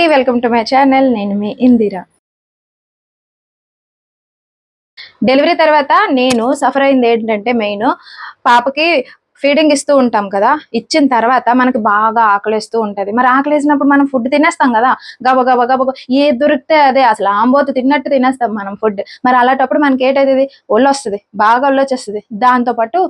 అండి. Welcome to my channel. నేను మీ ఇందిరా. డెలివరీ తర్వాత నేను సఫర్ అయింది ఏంటంటే మెయిన్ పాపకి ఫీడింగ్ ఇస్తూ ఉంటాం కదా. ఇచ్చిన తర్వాత మనకి బాగా ఆకలిస్తూ ఉంటది. మరి ఆకలి వేసినప్పుడు మనం ఫుడ్ తినేస్తాం కదా. గబ గబ గబ ఏ దొరికితే అదే అసలు ఆంబోతు తిన్నట్టు తినేస్తాం మనం ఫుడ్. మరి అలాంటప్పుడు మనకి ఏంటవుతుంది ఒళ్ళు వస్తుంది బాగా ఒళ్ళు వచ్చేస్తుంది దాంతో పాటు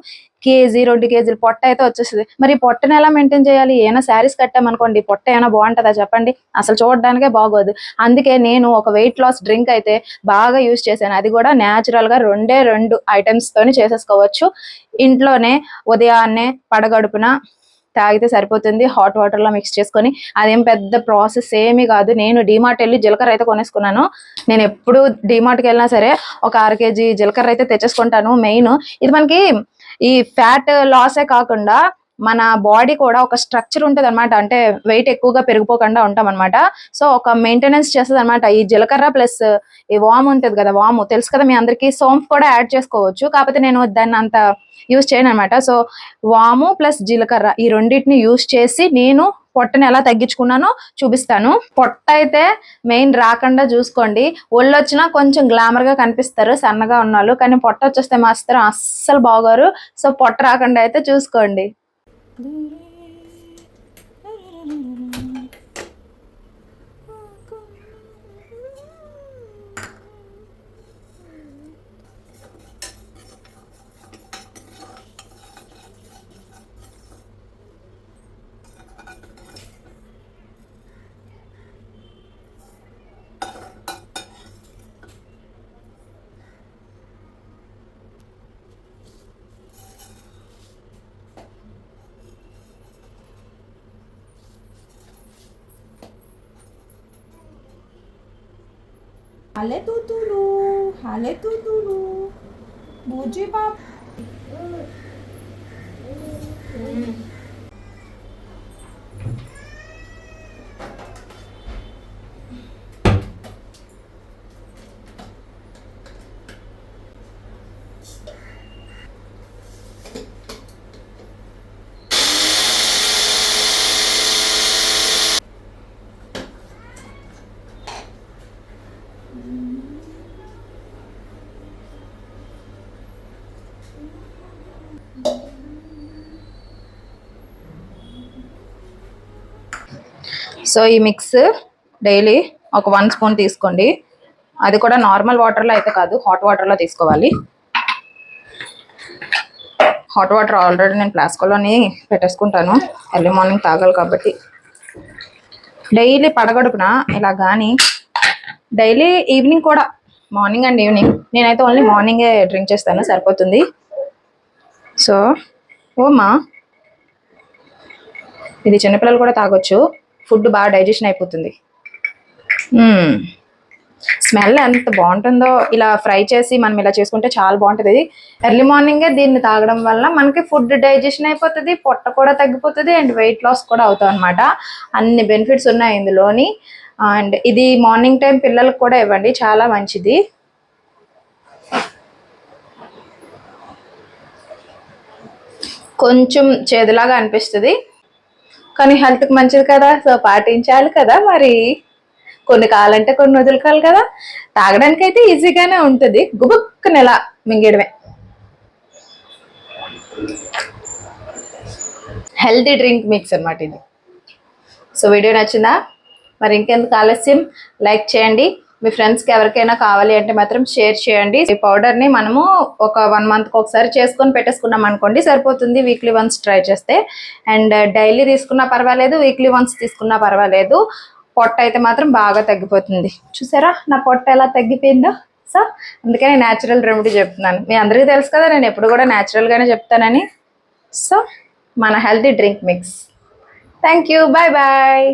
కేజీ రెండు కేజీలు పొట్ట అయితే వచ్చేస్తుంది. మరి పొట్టను పొట్టని ఎలా మెయింటైన్ చేయాలి? ఏమైనా శారీస్ కట్టామనుకోండి పొట్ట ఏమైనా బాగుంటుందా చెప్పండి? అసలు చూడడానికే బాగోదు. అందుకే నేను ఒక వెయిట్ లాస్ డ్రింక్ అయితే బాగా యూజ్ చేశాను. అది కూడా న్యాచురల్గా రెండే రెండు ఐటమ్స్ తోని చేసేసుకోవచ్చు. ఇంట్లోనే ఉదయాన్నే పడగడుపున తాగితే సరిపోతుంది. హాట్ వాటర్లో మిక్స్ చేసుకొని. అదేం పెద్ద ప్రాసెస్ ఏమీ కాదు. నేను డిమార్ట్ వెళ్ళి జీలకర్ర అయితే కొనేసుకున్నాను. నేను ఎప్పుడు డిమార్ట్కి వెళ్ళినా సరే ఒక అర కేజీ జీలకర్ర అయితే తెచ్చేసుకుంటాను. మెయిన్ ఇది మనకి ఈ ఫ్యాట్ లాసే కాకుండా మన బాడీ కూడా ఒక స్ట్రక్చర్ ఉంటుంది అనమాట అంటే వెయిట్ ఎక్కువగా పెరిగిపోకుండా ఉంటాం అనమాట సో ఒక మెయింటెనెన్స్ చేస్తుంది అనమాట ఈ జీలకర్ర ప్లస్ ఈ వామ్ ఉంటది కదా వాము. తెలుసు కదా మీ అందరికి సోంఫ్ కూడా యాడ్ చేసుకోవచ్చు. కాకపోతే నేను దాన్ని అంత యూజ్ చేయను అనమాట సో వాము ప్లస్ జీలకర్ర ఈ రెండింటిని యూజ్ చేసి నేను పొట్టని ఎలా తగ్గించుకున్నానో చూపిస్తాను. పొట్ట అయితే మెయిన్ రాకుండా చూసుకోండి. ఒళ్ళు వచ్చినా కొంచెం గ్లామర్గా కనిపిస్తారు సన్నగా ఉన్నాళ్ళు కానీ పొట్ట వచ్చేస్తే మాత్రం అస్సలు బాగోరు. సో పొట్ట రాకుండా అయితే చూసుకోండి. Blue હાલે તું તુલું હાલે તું તુલું બોજે બાપ సో ఈ మిక్స్ డైలీ ఒక వన్ స్పూన్ తీసుకోండి. అది కూడా నార్మల్ వాటర్లో అయితే కాదు హాట్ వాటర్లో తీసుకోవాలి. హాట్ వాటర్ ఆల్రెడీ నేను ప్లాస్కోలోని పెట్టేసుకుంటాను. ఎర్లీ మార్నింగ్ తాగాలి కాబట్టి. డైలీ పడగడుపున ఇలా కానీ డైలీ ఈవినింగ్ కూడా మార్నింగ్ అండ్ ఈవినింగ్. నేనైతే ఓన్లీ మార్నింగే డ్రింక్ చేస్తాను సరిపోతుంది. సో ఓమా ఇది చిన్నపిల్లలు కూడా తాగొచ్చు. ఫుడ్ బాగా డైజెషన్ అయిపోతుంది. స్మెల్ ఎంత బాగుంటుందో ఇలా ఫ్రై చేసి మనం ఇలా చేసుకుంటే చాలా బాగుంటుంది. ఎర్లీ మార్నింగే దీన్ని తాగడం వల్ల మనకి ఫుడ్ డైజెషన్ అయిపోతుంది పొట్ట కూడా తగ్గిపోతుంది అండ్ వెయిట్ లాస్ కూడా అవుతాం అనమాట అన్ని బెనిఫిట్స్ ఉన్నాయి ఇందులోని. అండ్ ఇది మార్నింగ్ టైం పిల్లలకు కూడా ఇవ్వండి చాలా మంచిది. కొంచెం చేదులాగా అనిపిస్తుంది. కానీ హెల్త్కి మంచిది కదా సో పాటించాలి కదా మరి. కొన్ని కాలంటే కొన్ని వదులుకోవాలి కదా. తాగడానికి అయితే ఈజీగానే ఉంటుంది. గుబుక్ నెల మింగేయడమే. హెల్తీ డ్రింక్ మిక్స్ అనమాట ఇది. సో వీడియో నచ్చిందా? మరి ఇంకెందుకు ఆలస్యం? లైక్ చేయండి. మీ ఫ్రెండ్స్కి ఎవరికైనా కావాలి అంటే మాత్రం షేర్ చేయండి. ఈ పౌడర్ని మనము ఒక వన్ మంత్కి ఒకసారి చేసుకొని పెట్టేసుకున్నాం అనుకోండి సరిపోతుంది. వీక్లీ వన్స్ ట్రై చేస్తే. అండ్ డైలీ తీసుకున్నా పర్వాలేదు వీక్లీ వన్స్ తీసుకున్నా పర్వాలేదు. పొట్ట అయితే మాత్రం బాగా తగ్గిపోతుంది. చూసారా? నా పొట్ట ఎలా తగ్గిపోయిందో? సో అందుకని న్యాచురల్ రెమెడీ చెప్తున్నాను. మీ అందరికీ తెలుసు కదా నేను ఎప్పుడు కూడా న్యాచురల్గానే చెప్తానని. సో మన healthy drink mix thank you bye bye